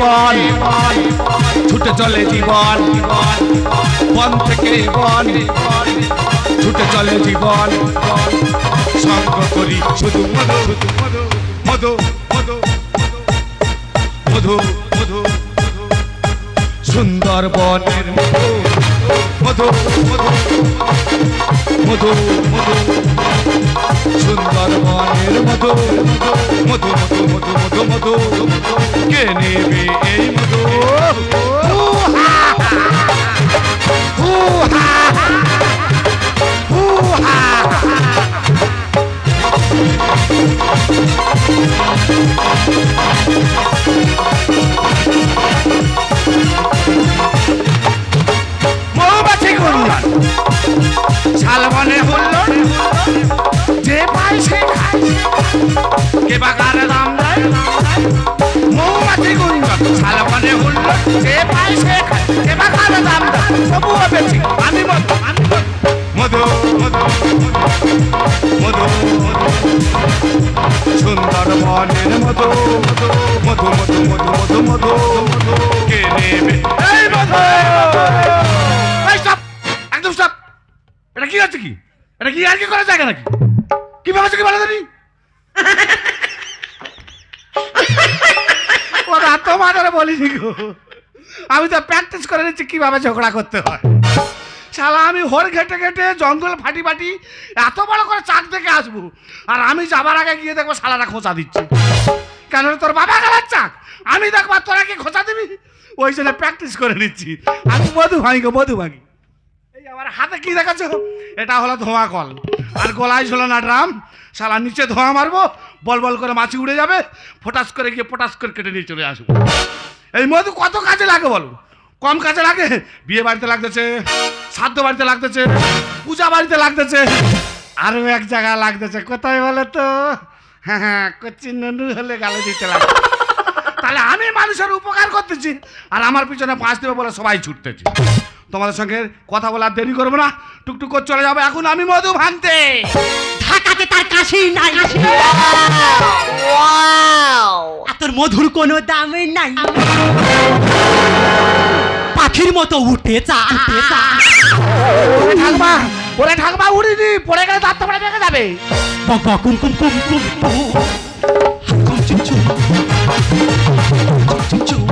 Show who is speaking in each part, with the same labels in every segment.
Speaker 1: বন ছুটে চলে জীবন। বন থেকে বন। ছুটে চলে জীবন। সঙ্গ করি শুধু মধু। শুধু মধু মধু মধু মধু মধু। সুন্দর বনের মধু মধু মধু মধু মধু। সুন্দর বনের মধু মধু মধু মধু মধু মধু। কে নেবে? আমি তো প্র্যাকটিস করে নিচ্ছি কীভাবে ঝগড়া করতে হয়। শালা, আমি হোর ঘেটে ঘেটে জঙ্গল ফাটি ফাটি এত বড় করে চাক দেখে আসব। আর আমি যাবার আগে গিয়ে দেখব শালারা খোঁচা দিচ্ছে। কেন তোর বাবা গেলার চাক? আমি দেখব তোরা কি খোঁচা দিবি? ওই জন্য প্র্যাকটিস করে নিচ্ছি। আমি মধু ভাঙি গো, মধু ভাঙি। এই আমার হাতে কি দেখাচ্ছ এটা হলো ধোঁয়া কল। আর গলায় ছিল না ড্রাম। শালা, নিচে ধোঁয়া মারবো, বল বল করে মাছি উড়ে যাবে। ফটাস করে গিয়ে পটাস করে কেটে নিয়ে চলে আসব। এই মধু কত কাজে লাগে বলো কম কাজে লাগে? বিয়ে বাড়িতে লাগতেছে শ্রাদ্ধ বাড়িতে লাগতেছে, পূজা বাড়িতে লাগতেছে আরও এক জায়গায় লাগতেছে। কোথায় বলে তো? হ্যাঁ হ্যাঁ কচ্ছি ননু হলে গালে দিতে লাগে। তাহলে আমি মানুষের উপকার করতেছি, আর আমার পিছনে পাঁচ দেবে বলে সবাই ছুটতেছি। তোমাদের সঙ্গে কথা বলার দেরি করব না। টুকটুক করে চলে যাব। এখন আমি মধু ভাঙতে।
Speaker 2: ঢাকাতে তার কাছেই নাই। মধুর কোনো দামে নাই। পাখির মতো উঠে চা উঠে চা
Speaker 1: ওরে ঠাকমা ওরে ঠাকমা উড়িনি পড়ে গেলে দাঁত পড়ে বেঁকে যাবে।
Speaker 2: বক বক কুম কুম কুম কুম কুম। কুম চুম চুম চুম চুম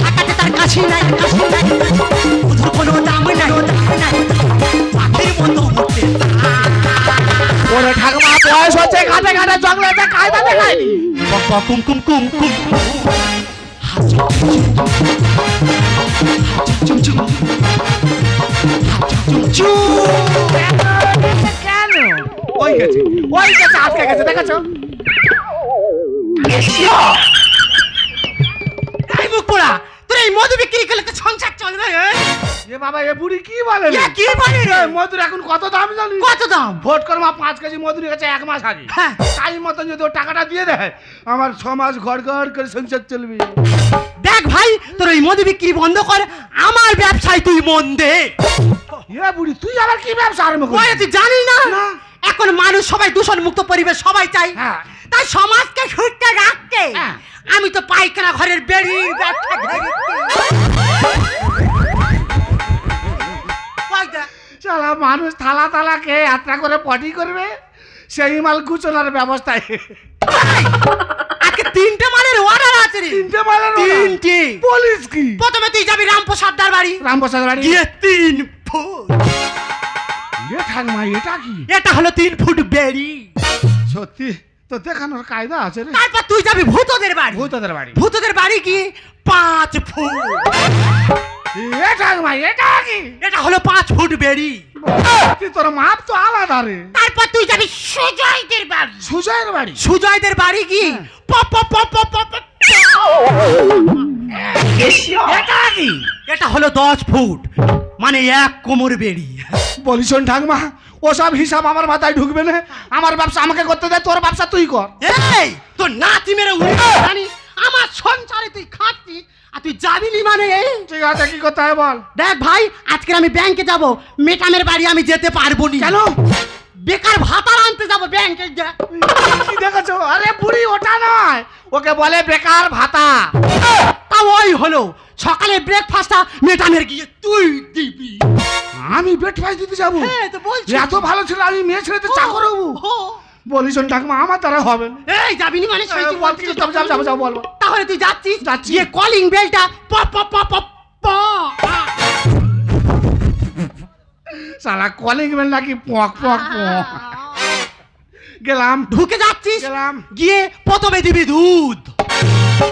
Speaker 2: ঢাকাতে তার কাছেই নাই নাই। মধুর কোনো দাম নাই।
Speaker 1: ওরে বয়স হচ্ছে ঘাটে ঘাটে জঙ্গলে যে কায়দা দেখায়নি
Speaker 2: কুম কুম কুম কুম
Speaker 1: কেন ওই গেছে ওই গেছে আজকে গেছে দেখেছ?
Speaker 2: এই মুখ পোড়া তোর এই মধু বিক্রি করলে তো সংসার চলে না এ?
Speaker 1: এ বাবা এ বুড়ি কি বলে
Speaker 2: এ কি বলে রে?
Speaker 1: মধুর এখন কত দাম জানি
Speaker 2: কত দাম
Speaker 1: ভোট কর্মা পাঁচ কেজি মধুর গেছে এক মাস আগে
Speaker 2: হ্যাঁ।
Speaker 1: টাইম মতন যদি ও টাকাটা দিয়ে দেয় আমার ছ মাস ঘর ঘর করে সংসার চলবে
Speaker 2: দেখ ভাই তোর এই মধু বিক্রি বন্ধ কর আমার ব্যবসায় তুই মন দে
Speaker 1: এ বুড়ি তুই আবার কি ব্যবসা আরম্ভ
Speaker 2: ওরে
Speaker 1: করছিস
Speaker 2: তুই জানি না
Speaker 1: না।
Speaker 2: এখন মানুষ সবাই দূষণ মুক্ত পরিবেশ সবাই চাই
Speaker 1: হ্যাঁ।
Speaker 2: তাই সমাজকে সুস্থ রাখতে
Speaker 1: হ্যাঁ।
Speaker 2: আমি তো পাইখানা ঘরের বেড়ির ব্যবসা ধরেছি। কই
Speaker 1: শালা মানুষ থালা থালা খেয়ে যাত্রা করে পটি করবে সেই মাল গুছানোর ব্যবস্থায়
Speaker 2: তিনটে মালের অর্ডার আছে রে।
Speaker 1: তিনটে মালের
Speaker 2: তিনটে।
Speaker 1: বলিস কি?
Speaker 2: প্রথমে তুই যাবি রামপ্রসাদদার বাড়ি।
Speaker 1: রামপ্রসাদ বাড়ি?
Speaker 2: গিয়ে তিন ফুট।
Speaker 1: এ ঠাকমা এটা কি?
Speaker 2: এটা হলো তিন ফুট বেড়ি।
Speaker 1: সত্যি? তো দেখানোর কায়দা আছে রে।
Speaker 2: তারপর তুই যাবি ভূতদের বাড়ি।
Speaker 1: ভূতদের বাড়ি।
Speaker 2: ভূতদের বাড়ি কি? পাঁচ ফুট।
Speaker 1: এ ঠাকমা এটা কি?
Speaker 2: এটা হলো পাঁচ ফুট বেড়ি।
Speaker 1: তুই তোর মাপ তো আলাদা রে।
Speaker 2: তারপর তুই যাবি সুজয়দের বাড়ি।
Speaker 1: সুজয়ের বাড়ি?
Speaker 2: সুজয়দের বাড়ি কি? প প প প
Speaker 1: এটা কি?
Speaker 2: এটা হলো দশ ফুট মানে এক কোমর বেড়ি।
Speaker 1: বলিস ঠাকমা ওসব হিসাব আমার মাথায় ঢুকবে না। আমার ব্যবসা আমাকে করতে দেয় তোর ব্যবসা তুই কর।
Speaker 2: এই তোর নাতি মেরে উড়ে আমার সংসারে তুই খাচ্ছিস আর তুই যাবি নি মানে? এই
Speaker 1: ঠিক আছে কি করতে হয় বল।
Speaker 2: দেখ ভাই আজকে আমি ব্যাংকে যাব। মেটামের বাড়ি আমি যেতে পারব না।
Speaker 1: কেন?
Speaker 2: বেকার ভাতার আনতে যাব ব্যাংকে
Speaker 1: কি দেখেছ? আরে বুড়ি ওটা নয়। ওকে বলে বেকার ভাতা।
Speaker 2: তা ওই হলো। সকালে ব্রেকফাস্টটা মেটামের গিয়ে তুই দিবি।
Speaker 1: আমি বেট ফাইস দিতে যাব।
Speaker 2: হ্যাঁ তো বলছি।
Speaker 1: এত ভালো ছিল আমি মেয়ে ছেলেতে চাকর হব। বলিস ঠাকুমা আমার দ্বারা হবে
Speaker 2: এই যাবি নি মানে? সত্যি
Speaker 1: বল,
Speaker 2: বলছিস?
Speaker 1: যাব, যাব, বল।
Speaker 2: তাহলে তুই যাচ্ছিস?
Speaker 1: যাচ্ছি।
Speaker 2: কলিং বেলটা প প প প প।
Speaker 1: সালা কলিং বেল নাকি পক পক পক। গেলাম।
Speaker 2: ঢুকে যাচ্ছিস?
Speaker 1: গেলাম।
Speaker 2: গিয়ে প্রথমে দিবি দুধ।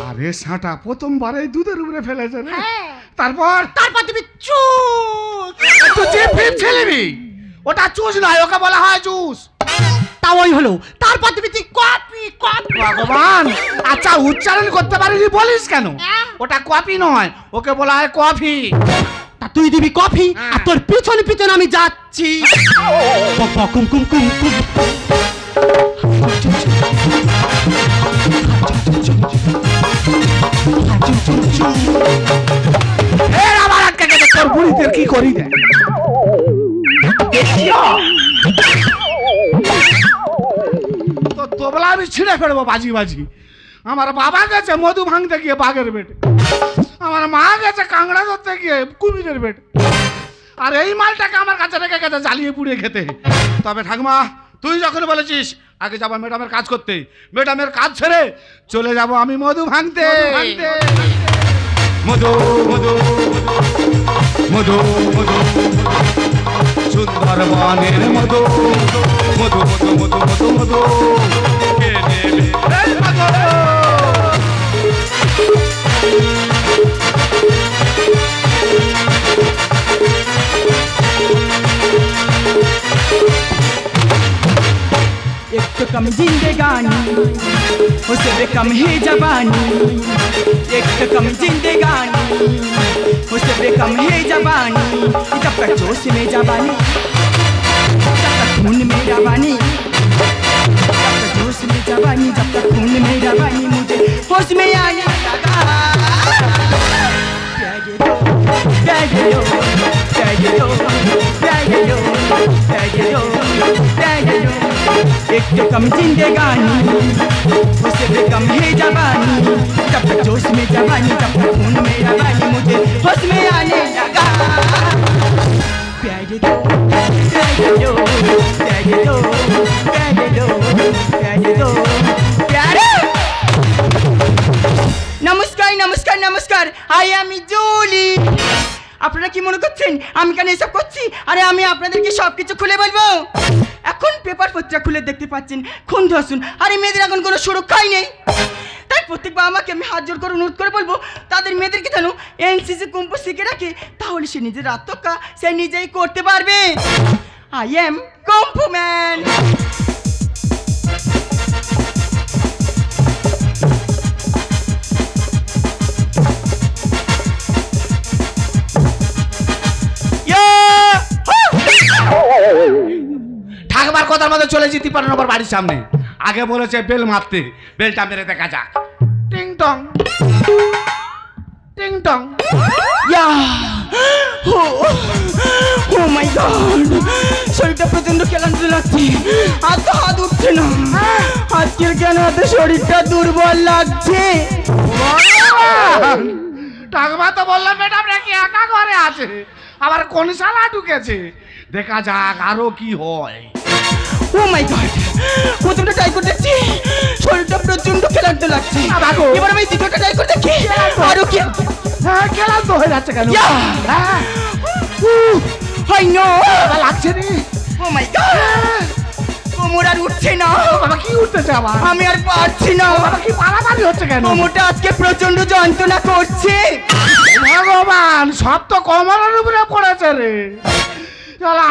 Speaker 1: আরে সাঁটা প্রথমবারে দুধের উপরে ফেলেছে রে। তারপর?
Speaker 2: তারপর দিবি চুষ।
Speaker 1: তুই জিভ ফিভ ছেলেবি ওটা চুষ নয় ওকে বলা হয় জুস
Speaker 2: তা ওই হলো। তারপর দিবি তুই কপি কপি?
Speaker 1: ভগবান আচ্ছা উচ্চারণ করতে পারিনি বলিস কেন? ওটা কপি নয় ওকে বলা হয় কফি।
Speaker 2: তা তুই দিবি কফি আর তোর পিছনে পিছনে আমি যাচ্ছি। কুম কুম কুম কুম।
Speaker 1: করি? দেয় তো তোবলা আমি ছিঁড়ে ফেলব বাজি বাজি। আমার বাবা গেছে মধু ভাঙতে গিয়ে বাঘের বেটে। আমার মা গেছে কাংড়া ধরতে গিয়ে কুমিরের বেটে। আর এই মালটাকে আমার কাছে রেখে গেছে জ্বালিয়ে পুড়িয়ে খেতে। তবে ঠাকুমা তুই যখন বলেছিস আগে যাব ম্যাডামের কাজ করতে। ম্যাডামের কাজ ছেড়ে চলে যাব আমি মধু ভাঙতে। মধু মধু মধু। মধু সুন্দরবনের মধু মধু মধু মধু মধু মধু কে নেবে
Speaker 3: कम जिंदगानी उससे कम है जवानी एक तो कम जिंदगानी उससे कम है जवानी जब तक जोश में जवानी जब तक खून में रवानी जब तक जोश में जवानी जब तक खून में रवानी मुझे होश में आने लगा। प्यारे दो प्यारे दो प्यारे दो प्यारे दो प्यारे दो एक तो कम जिंदगानी उससे भी कम है जवानी जब तक जोश में जवानी जब तक खून में रवानी मुझे होश में आने लगा प्यारे दो प्यारे दो प्यारे दो प्यारे दो प्यारे दो प्यारे নমস্কার নমস্কার নমস্কার আই আমি জুলি আপনারা কি মনে করছেন আমি কেন এসব করছি আরে আমি আপনাদেরকে সব কিছু খুলে বলবো এখন পেপার পত্রিকা খুলে দেখতে পাচ্ছেন, খুন ধর্ষণ। এই মেয়েদের এখন কোনো সুরক্ষাই নেই। তাই প্রত্যেক বাবা আমি হাত জোর করে অনুরোধ করে বলব, তাদের মেয়েদেরকে যেন এনসিসি কুম্পু শিখে রাখে, তাহলে সে নিজের আত্মকা সে নিজেই করতে পারবে। আই এম কম্পু ম্যান
Speaker 1: কথার মধ্যে চলে যেতে পারেন আবার বাড়ির সামনে। আগে বলেছে বেল মারতে বেলটা মেরে দেখা যাক। টিং টং। টিং টং!
Speaker 3: Oh, oh my god! শরীরটা প্রচণ্ড ক্লান্ত লাগছে। আর তো হাত উঠছে না। আজকের কেন এত শরীরটা দুর্বল লাগছে?
Speaker 1: ঠাকমা তো বললাম ম্যাডাম নাকি একা ঘরে আছে। আবার কোন শালা ঢুকেছে? দেখা যাক আরও কি হয়।
Speaker 3: ও মাই গড প্রথমটা ট্রাই করে দেখছি। শরীরটা প্রচণ্ড ক্লান্ত লাগছে। এবার আমি দ্বিতীয়টা ট্রাই করে দেখি। আরও কি?
Speaker 1: হ্যাঁ ক্লান্ত হয়ে যাচ্ছে কেন! হ্যাঁ।
Speaker 3: হয় নো।
Speaker 1: লাগছে নি?
Speaker 3: ও মাই গড কোমর আর উঠছে না।
Speaker 1: বাবা কি উঠতেছে আবার?
Speaker 3: আমি আর পারছি না।
Speaker 1: বাবা কি পালাপালি হচ্ছে কেন?
Speaker 3: কোমরটা আজকে প্রচণ্ড যন্ত্রণা করছে।
Speaker 1: ভগবান সব তো কমলের উপরে পড়েছে রে।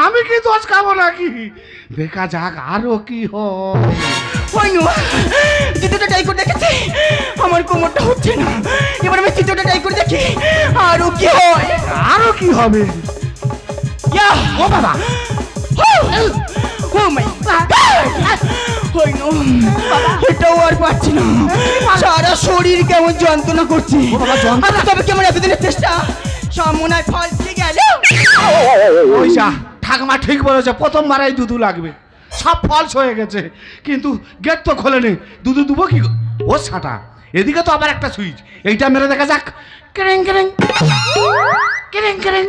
Speaker 1: আমি কি দোষ খাব নাকি? দেখা যাক আরও কি হয়।
Speaker 3: দ্বিতীয়টা ট্রাই করে দেখেছি। আমার কোমরটা হচ্ছে না। এবার আমি তৃতীয়টা ট্রাই করে দেখি আরও কি হয়।
Speaker 1: আরও কি হবে?
Speaker 3: ইয়া
Speaker 1: ও বাবা।
Speaker 3: ও মাই হয়নি এটাও আর পারছি না। সারা শরীর কেমন যন্ত্রণা করছে। তবে কেমন এতদিনের চেষ্টা? সব মনে হয় ফলসে গেল
Speaker 1: ঠাকমা ঠিক বলেছে প্রথমবারেই দুধু লাগবে। সব ফলস হয়ে গেছে কিন্তু গেট তো খোলেনি। দুধু দুবো কি ও ছাটা এদিকে তো আবার একটা সুইচ। এইটা মেরে দেখা যাক। কেরেং কেরেং। কেরেং কেরেং।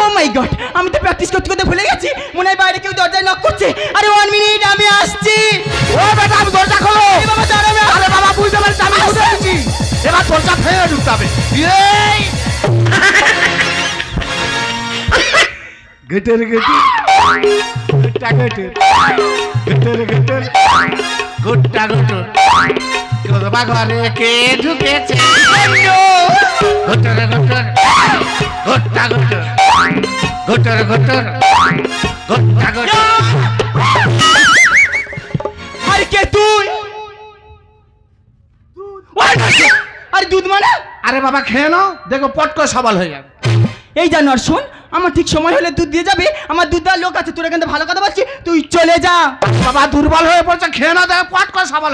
Speaker 3: ও মাই গড Oh আমি তো প্র্যাকটিস করতে করতে ভুলে গেছি। মনে হয় বাইরে কেউ দরজায় নক করছে। আরে ওয়ান মিনিট আমি আসছি।
Speaker 1: ও বেটা আমি দরজা খোলো।
Speaker 3: বাবা দাঁড়াবে
Speaker 1: আরে বাবা বুঝতে পারছি আমি এবার দরজা ফেলে ঢুকতে হবে! গেটের গেটে গুট্টা গেটের। গেটের গেটের। গুট্টা গুটুর। কোদবা ঘরে কে ঢুকেছে? গুটর গুটর। গুট্টা গুটর। গুটর গুটর। গুট্টা গুটর।
Speaker 3: আরে কে তুই? আরে দুধ মানে?
Speaker 1: আরে বাবা খেয়ে নাও। দেখো পট করে সবাল হয়ে যাবে।
Speaker 3: এই জানোয়ার শোন আমার ঠিক সময় হলে দুধ দিয়ে যাবে? আমার দুধ দেওয়ার লোক আছে তোরা কিন্তু ভালো কথা বলছি তুই চলে যা।
Speaker 1: বাবা দুর্বল হয়ে পড়ছে খেয়ে না দেখো পট করে সবাল।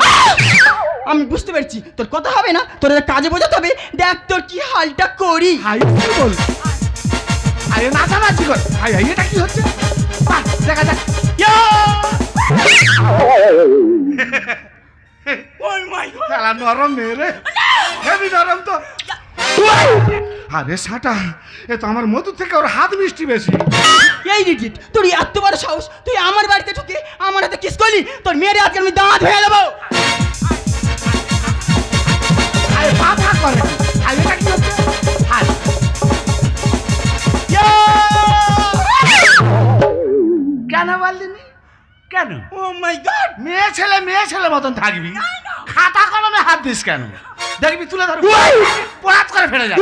Speaker 3: আমি বুঝতে পারছি তোর কথা হবে না তোর কাজে বোঝাতে হবে দেখ তোর কি হালটা করি।
Speaker 1: হাই কি বল। আরে নাচানাচি কর। হাই হাই এটা কি হচ্ছে? দেখা যাক। ইয়ো!
Speaker 3: ওই মাই
Speaker 1: খেলা নরম মেরে হেভি নরম তো। আরে সাটা এ তো আমার মধু থেকে ওর হাত মিষ্টি বেশি।
Speaker 3: এই রিডিট তোর এত বড় সাহস তুই আমার বাড়িতে ঢুকে আমার হাতে কিস করলি? তোর মেয়ের আজকে আমি দাঁত ভেঙে দেবো।
Speaker 1: আরে বাধা করে। কেন?
Speaker 3: ও মাই গড
Speaker 1: মেয়ে ছেলে মেয়ে ছেলে মতন থাকবি। খাতা কলমে হাত দিস কেন? দেখবি তুলে ধর পড়াত করে ফেলে যাবে।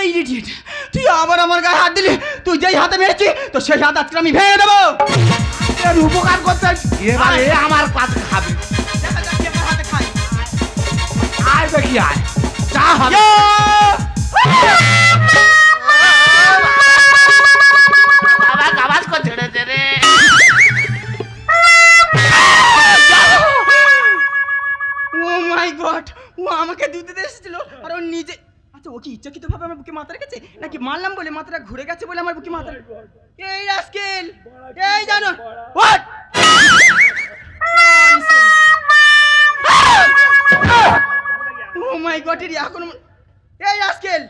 Speaker 3: এই রিডিট তুই আবার আমার গায়ে হাত দিলি? তুই যেই হাতে মেরেছি তো সেই হাত আজকে আমি ভেঙে দেবো।
Speaker 1: এর উপকার করতে এবার এ আমার পাত খাবে।
Speaker 3: দেখা যাক কে আমার হাতে খায়।
Speaker 1: আয় দেখি আয়। যা হবে।
Speaker 3: গড, ও আমাকে দুধ এসেছিল আর ও নিজে আচ্ছা ও কি ইচ্ছাকৃত ভাবে আমার বুকে মাথা রেখেছে? নাকি মারলাম বলে মাথাটা ঘুরে গেছে বলে আমার বুকে মাথা এই রাস্কেল, এই জানো হোয়াট ও মাই গড এর এখন এই রাস্কেল,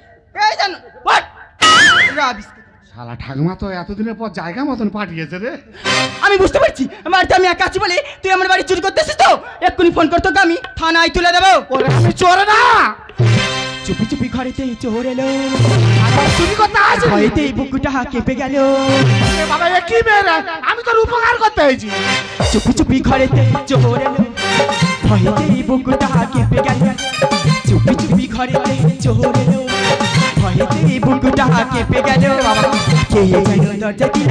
Speaker 3: এই জানো হোয়াট রাবিস
Speaker 1: শালা ঠাকুমা তো এতদিনের পর জায়গা মতন পাঠিয়েছে রে।
Speaker 3: আমি বুঝতে পারছি বাড়িতে আমি একা আছি বলে তুই আমার বাড়ি চুরি করতে এসেছিস তো? এক্ষুনি ফোন করতো আমি থানায় তুলে দেবো।
Speaker 1: ওরে আমি চোর না!
Speaker 3: চুপি চুপি ঘরেতে চোর এলো।
Speaker 1: চুরি করতে আসি
Speaker 3: ভয়েতে বুকুটা কেঁপে গেল।
Speaker 1: বাবা এ কি মেরে আমি তোর উপকার করতে হয়েছি
Speaker 3: চুপি চুপি ঘরেতে চোর এলো। ভয়েতে বুকুটা কেঁপে গেল। চুপি চুপি ঘরেতে চোর এলো। বুকুটা কেঁপে গেল কে যেন দরজা দিল।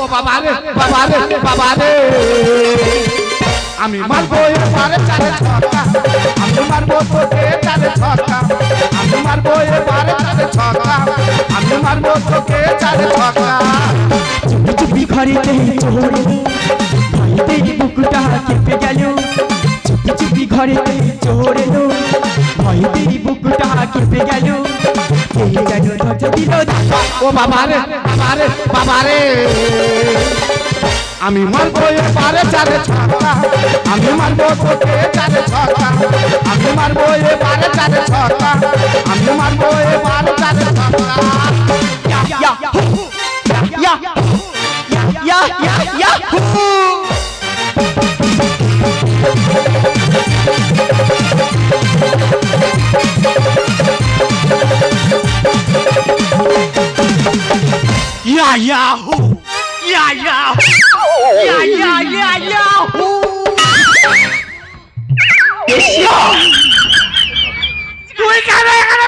Speaker 1: ও, বাবা রে বাবা রে বাবা রে। আমি মারবো এবারে চারে ছক্কা। আমি মারবো তোকে চারে ছক্কা। আমি মারবো এবারে চারে ছক্কা। আমি মারবো তোকে চারে ছক্কা।
Speaker 3: চুপি চুপি ঘরেতে চোর। ভয়েতে বুকুটা কেঁপে গেল। চুপি চুপি ঘরেতে চোর। ভয়েতে বুকুটা কেঁপে গেল। কে যেন দরজা দিল ধাক্কা।
Speaker 1: ও বাবা রে বাবা রে বাবা রে আমি মারবো এবারে চারে ছক্কা আমি মারবো তোকে চারে ছক্কা আমি মারবো এবারে চারে ছক্কা আমি মারবো এবারে চারে ছক্কা
Speaker 3: Ya, ya, ya,
Speaker 1: তুই কেন এখানে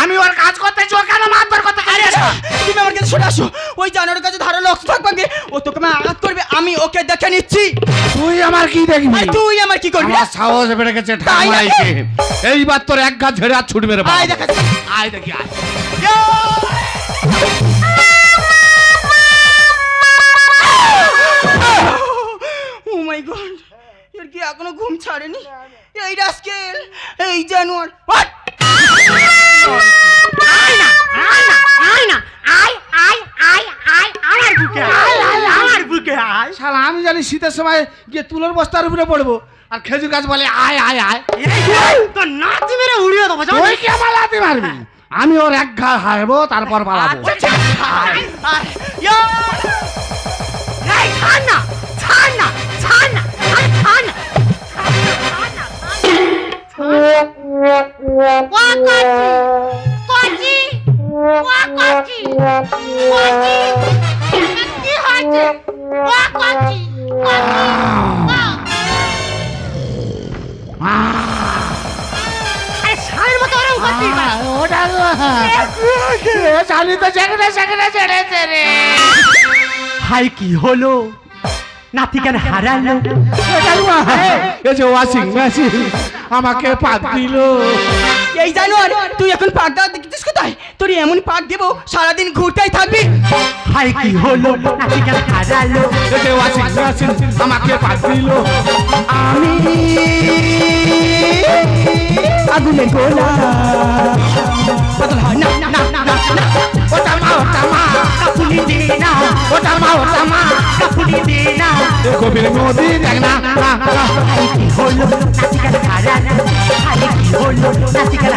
Speaker 1: আমি ওর কাজ করতে চো কেন মারধর করতে পারিস
Speaker 3: তুমি আমার কাছে সরে আসো। ওই জানোয়ারের কাছে ধারালো অস্ত্র থাকবে ও তোকে আমি আঘাত করবে আমি ওকে দেখে নিচ্ছি।
Speaker 1: তুই আমার কি দেখবি?
Speaker 3: তুই আমার কি করবি?
Speaker 1: আমার সাহস বেড়ে গেছে এইবার তোর এক গাছ ঝেড়ে আর ছুটবে রে।
Speaker 3: আয় দেখা
Speaker 1: আয় দেখি আয়।
Speaker 3: ও মাই গড এর কি এখনও ঘুম ছাড়েনি? এই রাস্কেল এই জানোয়ার
Speaker 4: না আয় না আয় না আয় আয় আয় আয় আমার বুকে আয়। আয় আমার বুকে
Speaker 2: আয়।
Speaker 1: শালা আমি জানি শীতের সময় গিয়ে তুলোর বস্তার উপরে পড়ব আর খেজুর গাছ বলে আয় আয় আয়।
Speaker 2: এই, নাতি মেরে উড়িয়ে দেবো
Speaker 1: কি আমি ওর এক ঘা হারবো তারপর পালাবো।
Speaker 2: আয়, আয়! ছাড় না, ছাড় না, ছাড় না, ছাড় না। কেন?
Speaker 1: ওটা চালি তো সেখানে সেখানে ছেড়েছে রে।
Speaker 2: হাই কি হলো? নাতি কেন হারালো?
Speaker 1: এই যে ওয়াশিং মেশিন আমাকে পাক দিল।
Speaker 3: এই জানুয়ারি তুই এখন পাক দেওয়া দেখছিস কোথায়? তোর এমন পাক দেবো সারাদিন ঘুরতেই থাকবি।
Speaker 2: হাই কি হলো? হারালো?
Speaker 1: আমাকে পাক দিল
Speaker 3: আমি আগুনে গোলা। হয় না না না
Speaker 1: ওটা মা ওটা মা
Speaker 2: কাপুনি দে না
Speaker 1: ওটা মা ওটা মা
Speaker 2: কাপুনি দে না
Speaker 1: গভীর নদী দেখ না না,
Speaker 2: কি হলো কেন হারালো হাই কি হলো নাতি কেন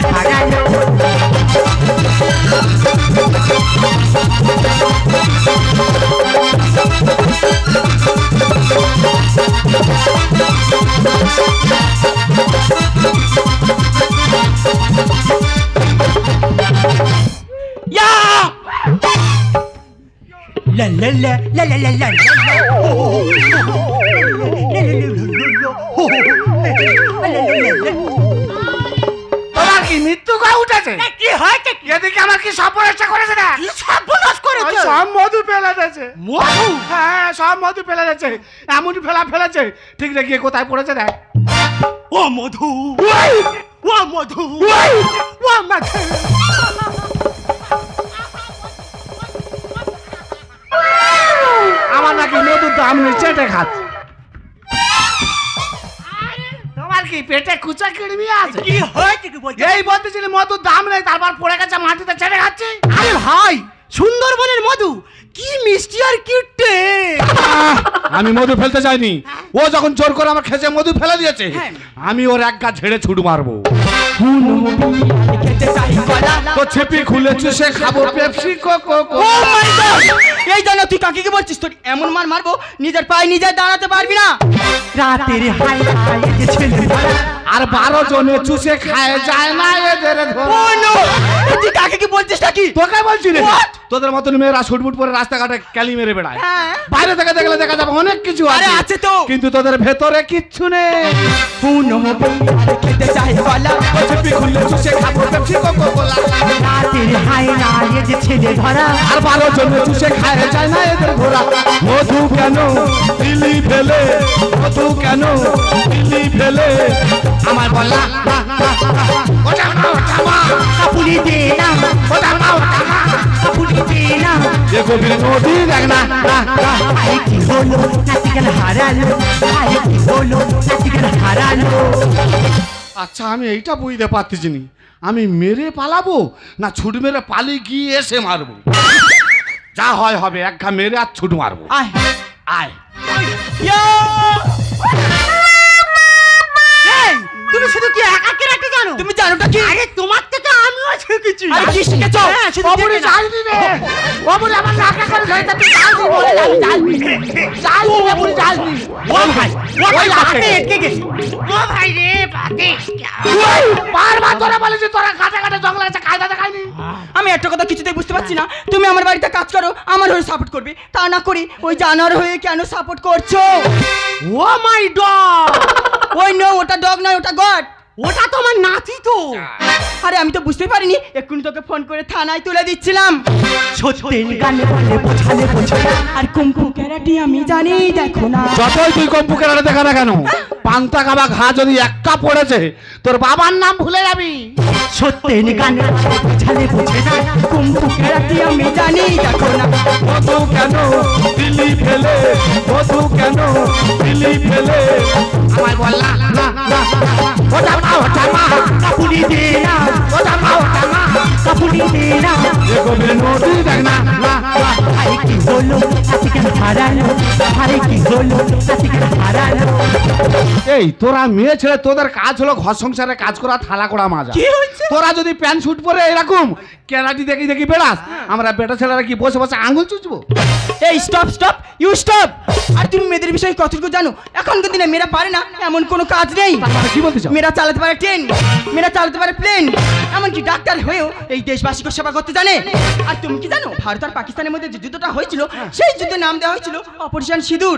Speaker 2: La la la la la
Speaker 1: তোমার কি মৃত্যু গা উঠেছে?
Speaker 2: কি হয়েছে? কি
Speaker 1: এদিকে আমার কি সর্বনাশা করেছে না?
Speaker 2: সর্বনাশ করেছে?
Speaker 1: সব মধু ফেলে
Speaker 2: মধু?
Speaker 1: হ্যাঁ সব মধু ফেলে দিয়েছে। এমন ফেলা ফেলেছে। ঠিক রে গিয়ে কোথায় পড়েছে দেখ।
Speaker 2: ও মধু। ও মধু। ও মধু
Speaker 1: চেটে খাচ্ছে তোমার কি পেটে কুচা কিড়মি আছে?
Speaker 2: কি হয়েছে কি বলছো?
Speaker 1: এই বলতেছিলি মধুর দাম নেই তারপর পড়ে গেছে মাটিতে চেটে খাচ্ছে।
Speaker 2: আরে ভাই সুন্দরবনের মধু কি মিষ্টি আর
Speaker 1: আমি মধু ফেলতে চাইনি। ও যখন জোর করে আমার খেতে মধু ফেলে দিয়েছে
Speaker 2: হ্যাঁ।
Speaker 1: আমি ওর এক গা ঝেড়ে ছুট মারবো। ছেপি খুলে চুষে খাব পেপসি কোকো
Speaker 3: এই জন্য তুই কাকিকে কি বলছিস তোর এমন মার মারবো নিজের পায়ে নিজে দাঁড়াতে পারবি না।
Speaker 2: রাতের হাই
Speaker 1: আর বারো জনে চুষে খায় যায় না এদের
Speaker 3: তুই কাকে কি বলছিস নাকি?
Speaker 1: তোকে বলছি রে
Speaker 3: What?
Speaker 1: তোদের মতন মেয়েরা শুটবুট পরে রাস্তাঘাটে ক্যালি মেরে বেড়ায়
Speaker 3: হ্যাঁ
Speaker 1: বাইরে থেকে দেখলে দেখা যাবে অনেক কিছু
Speaker 3: আরে
Speaker 1: আছে
Speaker 3: তো
Speaker 1: কিন্তু তোদের ভেতরে কিচ্ছু নেই
Speaker 3: পুনো খেতে চাই কলা
Speaker 1: ও খুলে চুষে খাব পেপসি কোকো কোলা
Speaker 2: রাতের হাই হাই যে ছেলে ধরা
Speaker 1: আর বারো জনে চুষে খায় যায় না এদের ঘোরা মধু কেন দিলি ফেলে মধু কেন দিলি ফেলে আমার বলা ওটা মা ওটা মা
Speaker 2: দে না
Speaker 1: ওটা মা ওটা মা
Speaker 2: কাপুনি দে না
Speaker 1: যে গভীর নদী দেখ না না।
Speaker 2: কি হলো হারালো হাই কি হলো হারালো
Speaker 1: আচ্ছা আমি এইটা বুঝতে পারতেছি নি। আমি মেরে পালাবো না ছুট মেরে পালিয়ে গিয়ে এসে মারবো? যা হয় হবে এক ঘা মেরে আর ছুট মারবো।
Speaker 3: আয়।
Speaker 1: আয়।
Speaker 2: তুমি শুধু কি একা
Speaker 3: তুমি জানোটা কি?
Speaker 2: আরে তোমার থেকে আমিও শিখেছি।
Speaker 3: আরে কি শিখেছ?
Speaker 2: হ্যাঁ, শুধু
Speaker 1: অবনি
Speaker 2: দেখে না।
Speaker 1: যাইনি রে। অবনি আমার নাকা করে ধরে তুই যাইনি বলে যাবি যাইনি যাইনি অবনি যাইনি
Speaker 2: ও ভাই ও ভাই
Speaker 1: ওই
Speaker 2: হাতে
Speaker 1: আছে।
Speaker 2: এটকে গেছে। ও ভাই রে
Speaker 1: ওই বারবার তোরা বলেছি তোরা কাটা কাটা জঙ্গলে আছে কায়দা দেখায়নি
Speaker 3: আমি একটা কথা কিছুতেই বুঝতে পারছি না। তুমি আমার বাড়িতে কাজ করো আমার হয়ে সাপোর্ট করবে। তা না করি ওই জানোয়ার হয়ে কেন সাপোর্ট করছ?
Speaker 2: Oh my dog!
Speaker 3: ওই নো ওটা ডগ নয় ওটা গড।
Speaker 2: ওটা তো আমার নাতি তো।
Speaker 3: আরে আমি তো বুঝতে পারিনি। এক্ষুনি তোকে ফোন করে থানায় তুলে দিচ্ছিলাম।
Speaker 2: সত্যেন গানে বলে বোঝালে বোঝো
Speaker 3: আর কুমকুম ক্যারাটি আমি জানি দেখো না।
Speaker 1: যতই তুই কম্পু কেনাটা দেখা না কেন পান্তা কাবা ঘা যদি একটা পড়েছে তোর বাবার নাম ভুলে যাবি।
Speaker 2: সত্যেন গানে বলে বোঝালে বোঝে না।
Speaker 3: কুমকুম ক্যারাটি আমি জানি দেখো না।
Speaker 1: মধু কেন দিলি ফেলে? মধু কেন দিলি ফেলে? আমায় না না ওটা মা ওটা মা
Speaker 2: কাপুনি দে না
Speaker 1: ওটা মা ওটা মা
Speaker 2: কাপুরি দে না
Speaker 1: এ গভীর নদী দেখ না।
Speaker 2: ভাই কি হলো আজকে হারালো ভাই কি হলো আজকে হারালো
Speaker 1: এই তোরা মেয়ে ছেলে তোদের কাজ হলো ঘর সংসারে কাজ করা থালা করা মাজা? তোরা যদি প্যান্ট শুট পরে এরকম কেরাটি দেখি দেখি বেড়াস আমরা বেটা ছেলেরা কি বসে বসে আঙুল চুচবো?
Speaker 3: এই স্টপ স্টপ ইউ স্টপ আর তুমি মেয়েদের বিষয়ে কতটুকু জানো? এখনকার দিনে মেয়েরা পারে না এমন কোনো কাজ নেই।
Speaker 1: কি বলতে চাও?
Speaker 3: মেয়েরা চালাতে পারে ট্রেন মেয়েরা চালাতে পারে প্লেন এমনকি ডাক্তার হয়েও এই দেশবাসীকে সেবা করতে জানে। আর তুমি কি জানো ভারত আর পাকিস্তানের মধ্যে যে যুদ্ধটা হয়েছিল সেই যুদ্ধের নাম দেওয়া হয়েছিল অপারেশন সিঁদুর।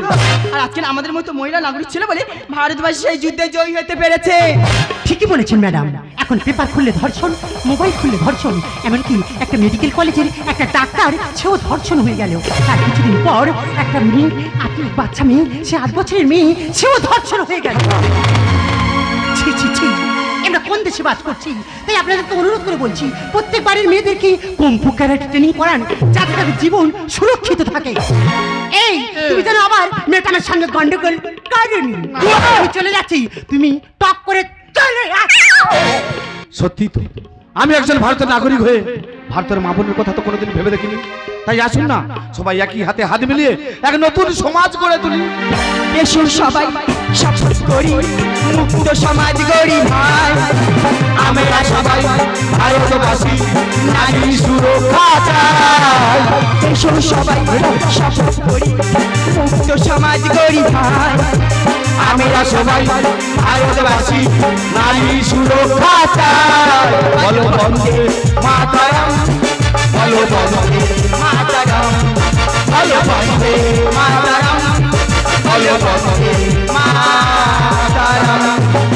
Speaker 3: আর আজকে আমাদের মতো মহিলা নাগরিক ছিল বলে ভারতবাসী সেই যুদ্ধে জয়ী হতে পেরেছে।
Speaker 2: ঠিকই বলেছেন ম্যাডাম। এখন পেপার খুললে ধর্ষণ মোবাইল খুললে ধর্ষণ এমনকি একটা মেডিকেল কলেজের একটা ডাক্তার সেও ধর্ষণ হয়ে গেল তার কিছুদিন পর একটা মেয়ে আপনি বাচ্চা মেয়ে সে আট বছরের মেয়ে সেও ধর্ষণ হয়ে গেল। ছি ছি ছি। আমরা কোন দেশে বাস করছি? তাই আপনাদের তো অনুরোধ করে বলছি প্রত্যেক বাড়ির মেয়েদেরকে কুম্ফু ক্যারাটে ট্রেনিং করান যাতে তাদের জীবন সুরক্ষিত থাকে। এই তুমি যেন আবার মেটামের সঙ্গে গন্ডগোল। করেনি আমি চলে যাচ্ছি। তুমি টক করে চলে
Speaker 1: সত্যি তো আমি একজন ভারতের নাগরিক হয়ে ভারতের মা বোনের কথা তো কোনোদিন ভেবে দেখিনি। তাই আসুন না সবাই একই হাতে হাত মিলিয়ে এক নতুন সমাজ গড়ে তুলি।
Speaker 3: এসো সবাই শপথ করি মুক্ত সমাজ গড়ি ভাই। আমরা সবাই ভারতবাসী নারী সুরক্ষা চাই। এসো সবাই শপথ করি সমাজ গড়ি ভাই আমরা সবাই ভারতবাসী, নারী সুরক্ষা চাই। বলো বন্দে মাতারাম, বলো বন্দে মাতারাম, বলো বন্দে মাতারাম, বলো বন্দে মাতারাম।